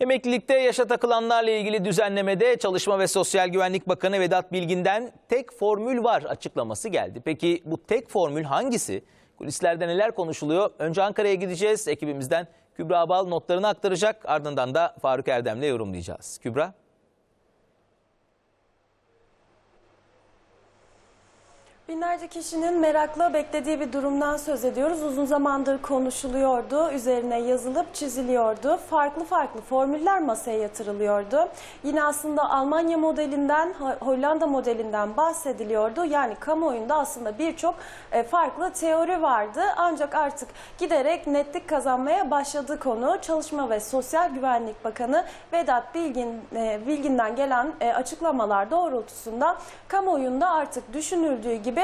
Emeklilikte yaşa takılanlarla ilgili düzenlemede Çalışma ve Sosyal Güvenlik Bakanı Vedat Bilgin'den tek formül var açıklaması geldi. Peki bu tek formül hangisi? Kulislerde neler konuşuluyor? Önce Ankara'ya gideceğiz. Ekibimizden Kübra Bal notlarını aktaracak. Ardından da Faruk Erdem'le yorumlayacağız. Kübra? Binlerce kişinin merakla beklediği bir durumdan söz ediyoruz. Uzun zamandır konuşuluyordu, üzerine yazılıp çiziliyordu. Farklı farklı formüller masaya yatırılıyordu. Yine aslında Almanya modelinden, Ho- Hollanda modelinden bahsediliyordu. Yani kamuoyunda aslında birçok e, farklı teori vardı. Ancak artık giderek netlik kazanmaya başladı konu. Çalışma ve Sosyal Güvenlik Bakanı Vedat Bilgin, e, Bilgin'den gelen e, açıklamalar doğrultusunda kamuoyunda artık düşünüldüğü gibi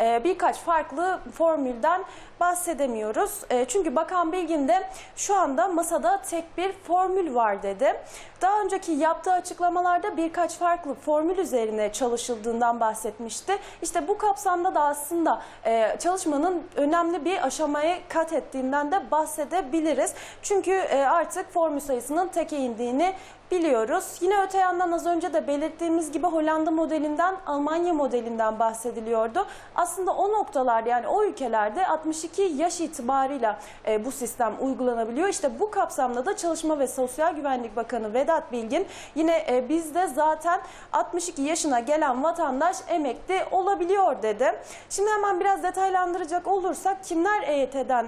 e, birkaç farklı formülden bahsedemiyoruz. E, çünkü Bakan Bilgin de şu anda masada tek bir formül var dedi. Daha önceki yaptığı açıklamalarda birkaç farklı formül üzerine çalışıldığından bahsetmişti. İşte bu kapsamda da aslında e, çalışmanın önemli bir aşamaya kat ettiğinden de bahsedebiliriz. Çünkü e, artık formül sayısının teke indiğini biliyoruz. Yine öte yandan az önce de belirttiğimiz gibi Hollanda modelinden, Almanya modelinden bahsediliyordu. Aslında o noktalar yani o ülkelerde 62 yaş itibarıyla e, bu sistem uygulanabiliyor. İşte bu kapsamda da Çalışma ve Sosyal Güvenlik Bakanı Vedat Bilgin yine e, bizde zaten 62 yaşına gelen vatandaş emekli olabiliyor dedi. Şimdi hemen biraz detaylandıracak olursak kimler EYT'den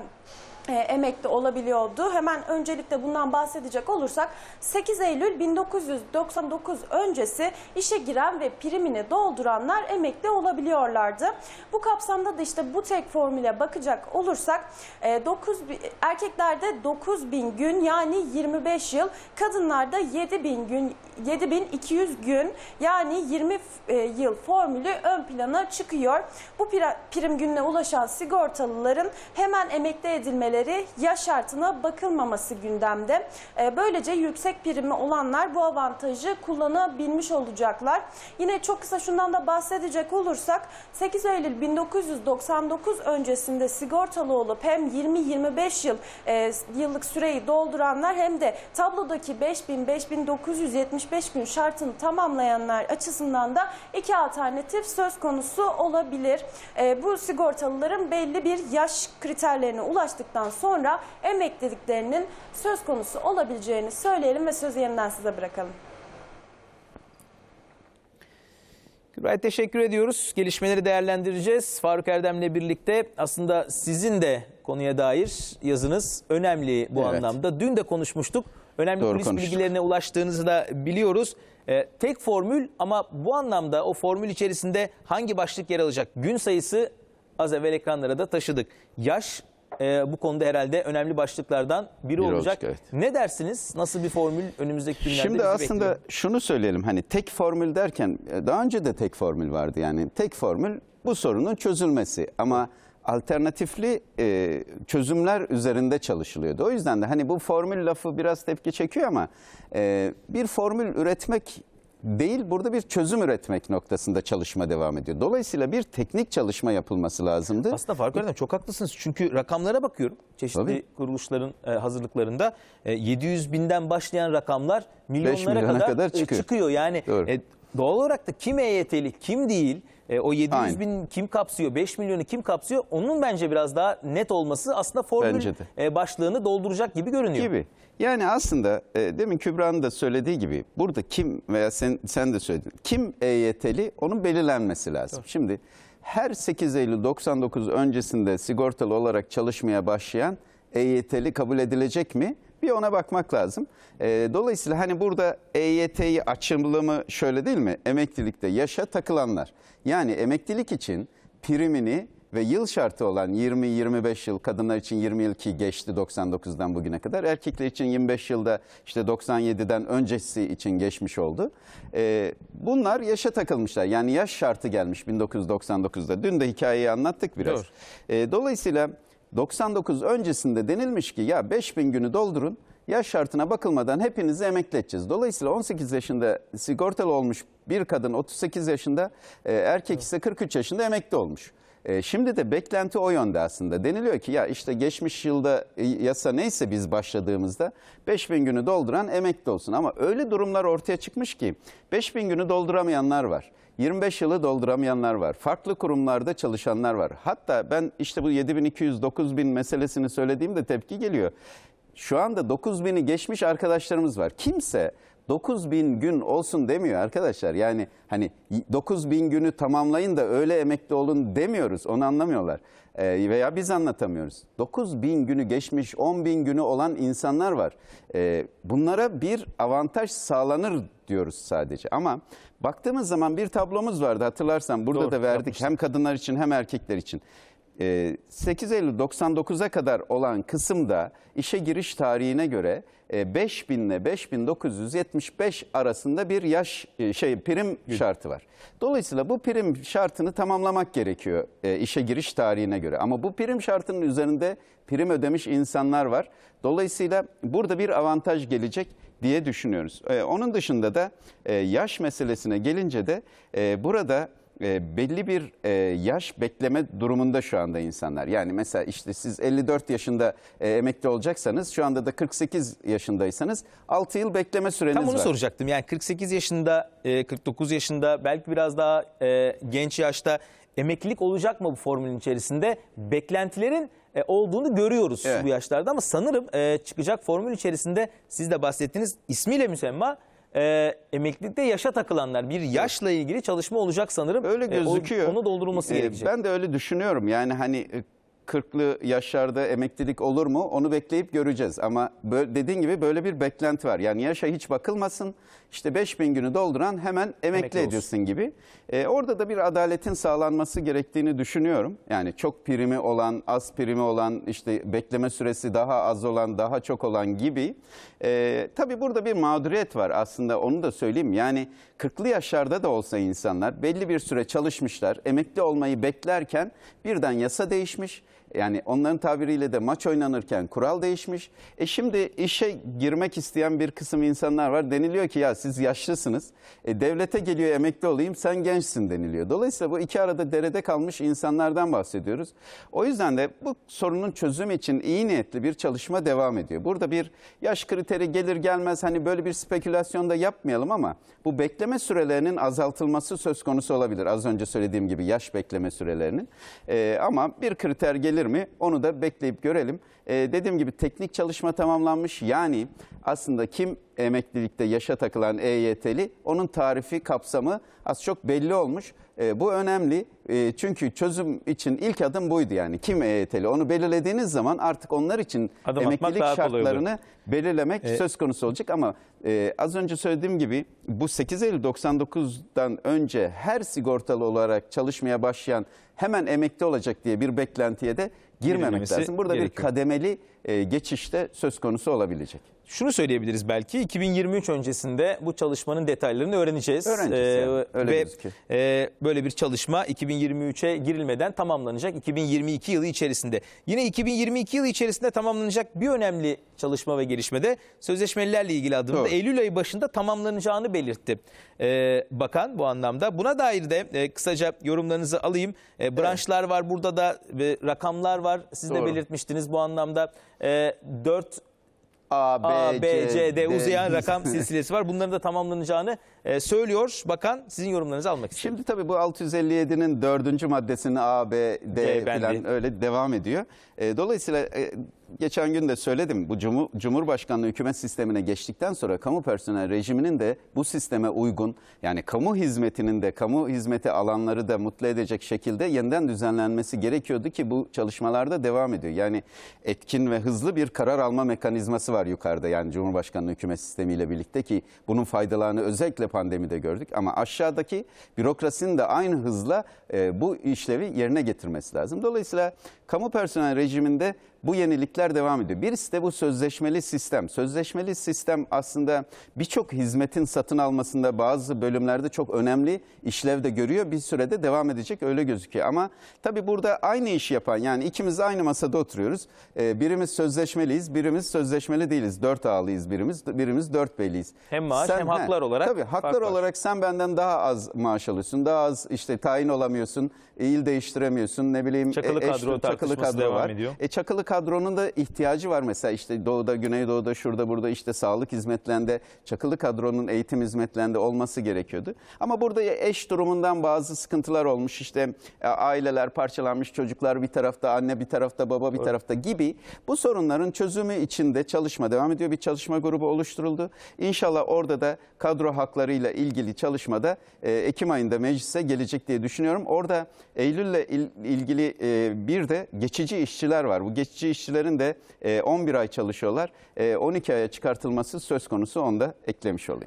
e, emekli olabiliyordu. Hemen öncelikle bundan bahsedecek olursak 8 Eylül 1999 öncesi işe giren ve primini dolduranlar emekli olabiliyorlardı. Bu kapsamda da işte bu tek formüle bakacak olursak e, 9 bi- erkeklerde 9000 gün yani 25 yıl, kadınlarda 7000 gün 7200 gün yani 20 e, yıl formülü ön plana çıkıyor. Bu prim gününe ulaşan sigortalıların hemen emekli edilmeleri yaş şartına bakılmaması gündemde. E, Böylece yüksek primi olanlar bu avantajı kullanabilmiş olacaklar. Yine çok kısa şundan da bahsedecek olursak 8 Eylül 1999 öncesinde sigortalı olup hem 20-25 yıl e, yıllık süreyi dolduranlar hem de tablodaki 5000-5975 gün şartını tamamlayanlar açısından da iki alternatif söz konusu olabilir. E, bu sigortalıların belli bir yaş kriterlerine ulaştıktan sonra emekliliklerinin söz konusu olabileceğini söyleyelim ve sözü yeniden size bırakalım. Kübra'ya teşekkür ediyoruz. Gelişmeleri değerlendireceğiz. Faruk Erdem'le birlikte aslında sizin de konuya dair yazınız önemli bu Evet. anlamda. Dün de konuşmuştuk. Önemli Doğru kulis konuştuk. bilgilerine ulaştığınızı da biliyoruz. Ee, tek formül ama bu anlamda o formül içerisinde hangi başlık yer alacak? Gün sayısı az evvel ekranlara da taşıdık. Yaş e, bu konuda herhalde önemli başlıklardan biri, Biri olacak. olacak, evet. Ne dersiniz? Nasıl bir formül önümüzdeki günlerde Şimdi aslında bekliyor? şunu söyleyelim hani tek formül derken e, daha önce de tek formül vardı yani tek formül bu sorunun çözülmesi ama alternatifli e, çözümler üzerinde çalışılıyordu. O yüzden de hani bu formül lafı biraz tepki çekiyor ama e, bir formül üretmek değil burada bir çözüm üretmek noktasında çalışma devam ediyor. Dolayısıyla bir teknik çalışma yapılması lazımdı. Aslında Faruk Erdem çok haklısınız. Çünkü rakamlara bakıyorum. Çeşitli Tabii. kuruluşların e, hazırlıklarında e, 700 binden başlayan rakamlar milyonlara milyona kadar, kadar e, çıkıyor. çıkıyor. Yani Doğru. e, doğal olarak da kim EYT'li kim değil e, o 700 Aynen. bin kim kapsıyor 5 milyonu kim kapsıyor onun bence biraz daha net olması aslında formül e, başlığını dolduracak gibi görünüyor. gibi. Yani aslında e, demin Kübra'nın da söylediği gibi burada kim veya sen sen de söyledin. Kim EYT'li onun belirlenmesi lazım. Şimdi her 8 Eylül 99 öncesinde sigortalı olarak çalışmaya başlayan EYT'li kabul edilecek mi? Bir ona bakmak lazım. E, dolayısıyla hani burada EYT'yi açılımı şöyle değil mi? Emeklilikte yaşa takılanlar. Yani emeklilik için primini ve yıl şartı olan 20-25 yıl kadınlar için 20 yıl ki geçti 99'dan bugüne kadar. Erkekler için 25 yılda işte 97'den öncesi için geçmiş oldu. Ee, bunlar yaşa takılmışlar. Yani yaş şartı gelmiş 1999'da. Dün de hikayeyi anlattık biraz. Ee, dolayısıyla 99 öncesinde denilmiş ki ya 5000 günü doldurun. Yaş şartına bakılmadan hepinizi emekli edeceğiz. Dolayısıyla 18 yaşında sigortalı olmuş bir kadın 38 yaşında, e, erkek ise 43 yaşında emekli olmuş. E, şimdi de beklenti o yönde aslında. Deniliyor ki ya işte geçmiş yılda e, yasa neyse biz başladığımızda 5000 günü dolduran emekli olsun. Ama öyle durumlar ortaya çıkmış ki 5000 günü dolduramayanlar var. 25 yılı dolduramayanlar var. Farklı kurumlarda çalışanlar var. Hatta ben işte bu 7200 9000 meselesini söylediğimde tepki geliyor. Şu anda 9000'i geçmiş arkadaşlarımız var. Kimse 9000 gün olsun demiyor arkadaşlar. Yani hani 9000 günü tamamlayın da öyle emekli olun demiyoruz. Onu anlamıyorlar. Ee, veya biz anlatamıyoruz. 9000 günü geçmiş 10.000 günü olan insanlar var. Ee, bunlara bir avantaj sağlanır diyoruz sadece. Ama baktığımız zaman bir tablomuz vardı hatırlarsan burada Doğru, da verdik. yapmıştık. Hem kadınlar için hem erkekler için. Ee, 8 Eylül 99'a kadar olan kısımda işe giriş tarihine göre e, 5000 ile 5975 arasında bir yaş e, şey prim şartı var. Dolayısıyla bu prim şartını tamamlamak gerekiyor e, işe giriş tarihine göre. Ama bu prim şartının üzerinde prim ödemiş insanlar var. Dolayısıyla burada bir avantaj gelecek diye düşünüyoruz. E, onun dışında da e, yaş meselesine gelince de e, burada e, belli bir e, yaş bekleme durumunda şu anda insanlar. Yani mesela işte siz 54 yaşında e, emekli olacaksanız şu anda da 48 yaşındaysanız 6 yıl bekleme süreniz Tam onu var. soracaktım. Yani 48 yaşında, e, 49 yaşında, belki biraz daha e, genç yaşta emeklilik olacak mı bu formülün içerisinde? Beklentilerin e, olduğunu görüyoruz Evet. bu yaşlarda ama sanırım e, çıkacak formül içerisinde siz de bahsettiğiniz ismiyle müsemma e, emeklilikte yaşa takılanlar bir yaşla ilgili çalışma olacak sanırım. Öyle E, o- gözüküyor. onu doldurulması Ee, gerekecek. Ben de öyle düşünüyorum. Yani hani 40'lı yaşlarda emeklilik olur mu onu bekleyip göreceğiz. Ama dediğin gibi böyle bir beklenti var. Yani yaşa hiç bakılmasın. İşte 5000 günü dolduran hemen emekli, Emekli olsun. ediyorsun gibi. Ee, orada da bir adaletin sağlanması gerektiğini düşünüyorum. Yani çok primi olan, az primi olan, işte bekleme süresi daha az olan, daha çok olan gibi. Ee, tabii burada bir mağduriyet var aslında onu da söyleyeyim. Yani 40'lı yaşlarda da olsa insanlar belli bir süre çalışmışlar. Emekli olmayı beklerken birden yasa değişmiş. Yani onların tabiriyle de maç oynanırken kural değişmiş. E şimdi işe girmek isteyen bir kısım insanlar var. Deniliyor ki ya siz yaşlısınız. E devlete geliyor emekli olayım sen gençsin deniliyor. Dolayısıyla bu iki arada derede kalmış insanlardan bahsediyoruz. O yüzden de bu sorunun çözümü için iyi niyetli bir çalışma devam ediyor. Burada bir yaş kriteri gelir gelmez hani böyle bir spekülasyon da yapmayalım ama bu bekleme sürelerinin azaltılması söz konusu olabilir. Az önce söylediğim gibi yaş bekleme sürelerinin. E, ama bir kriter gelir mi onu da bekleyip görelim. E, dediğim gibi teknik çalışma tamamlanmış. Yani aslında kim emeklilikte yaşa takılan EYT'li onun tarifi kapsamı az çok belli olmuş. E, bu önemli E, çünkü çözüm için ilk adım buydu yani kim EYT'li onu belirlediğiniz zaman artık onlar için Adım emeklilik şartlarını belirlemek söz konusu olacak ama e, az önce söylediğim gibi bu 8 Eylül 99'dan önce her sigortalı olarak çalışmaya başlayan hemen emekli olacak diye bir beklentiye de girmemek lazım. Burada gerekiyor. bir kademeli e, geçişte söz konusu olabilecek. Şunu söyleyebiliriz belki 2023 öncesinde bu çalışmanın detaylarını öğreneceğiz. Öğreneceğiz yani, öyle ve gözüküyor. e, böyle bir çalışma 2023'e girilmeden tamamlanacak 2022 yılı içerisinde. Yine 2022 yılı içerisinde tamamlanacak bir önemli çalışma ve gelişme de sözleşmelilerle ilgili adımda. Eylül ayı başında tamamlanacağını belirtti e, bakan bu anlamda. Buna dair de e, kısaca yorumlarınızı alayım. E, branşlar var burada da ve rakamlar var. Siz de Doğru. belirtmiştiniz bu anlamda. E, 4 A, B, A, B, C, D uzayan D. rakam silsilesi var. Bunların da tamamlanacağını e, söylüyor. Bakan sizin yorumlarınızı almak istiyorum. Şimdi tabii bu 657'nin dördüncü maddesinin A, B, D bendi. falan öyle devam ediyor. E, dolayısıyla e, geçen gün de söyledim bu Cumhur, Cumhurbaşkanlığı hükümet sistemine geçtikten sonra kamu personel rejiminin de bu sisteme uygun yani kamu hizmetinin de kamu hizmeti alanları da mutlu edecek şekilde yeniden düzenlenmesi gerekiyordu ki bu çalışmalarda devam ediyor. Yani etkin ve hızlı bir karar alma mekanizması var yukarıda yani Cumhurbaşkanlığı hükümet sistemiyle birlikte ki bunun faydalarını özellikle pandemide gördük ama aşağıdaki bürokrasinin de aynı hızla e, bu işlevi yerine getirmesi lazım. Dolayısıyla kamu personel rejiminde bu yenilikler devam ediyor. Birisi de bu sözleşmeli sistem. Sözleşmeli sistem aslında birçok hizmetin satın almasında bazı bölümlerde çok önemli işlev de görüyor. Bir sürede devam edecek öyle gözüküyor. Ama tabii burada aynı işi yapan yani ikimiz aynı masada oturuyoruz. Ee, birimiz sözleşmeliyiz, birimiz sözleşmeli değiliz. Dört ağlıyız birimiz, birimiz dört beyliyiz. Hem maaş hem haklar olarak Tabii haklar olarak sen benden daha az maaş alıyorsun. Daha az işte tayin olamıyorsun, il değiştiremiyorsun ne bileyim. Çakılı kadro çakılı tartışması kadro devam var. ediyor. E, çakılı kadronun da ihtiyacı var mesela işte doğuda, güneydoğuda, şurada burada işte sağlık hizmetlerinde çakılı kadronun eğitim hizmetlerinde olması gerekiyordu. Ama burada eş durumundan bazı sıkıntılar olmuş işte e, aileler parçalanmış çocuklar bir tarafta anne bir tarafta baba bir tarafta gibi bu sorunların çözümü içinde çalışma devam ediyor. Bir çalışma grubu oluşturuldu. İnşallah orada da kadro haklarıyla ilgili çalışmada e, Ekim ayında meclise gelecek diye düşünüyorum. Orada Eylül'le il- ilgili e, bir de geçici işçiler var. Bu geçici işçilerin de e, 11 ay çalışıyorlar. E, 12 aya çıkartılması söz konusu onu da eklemiş olayım.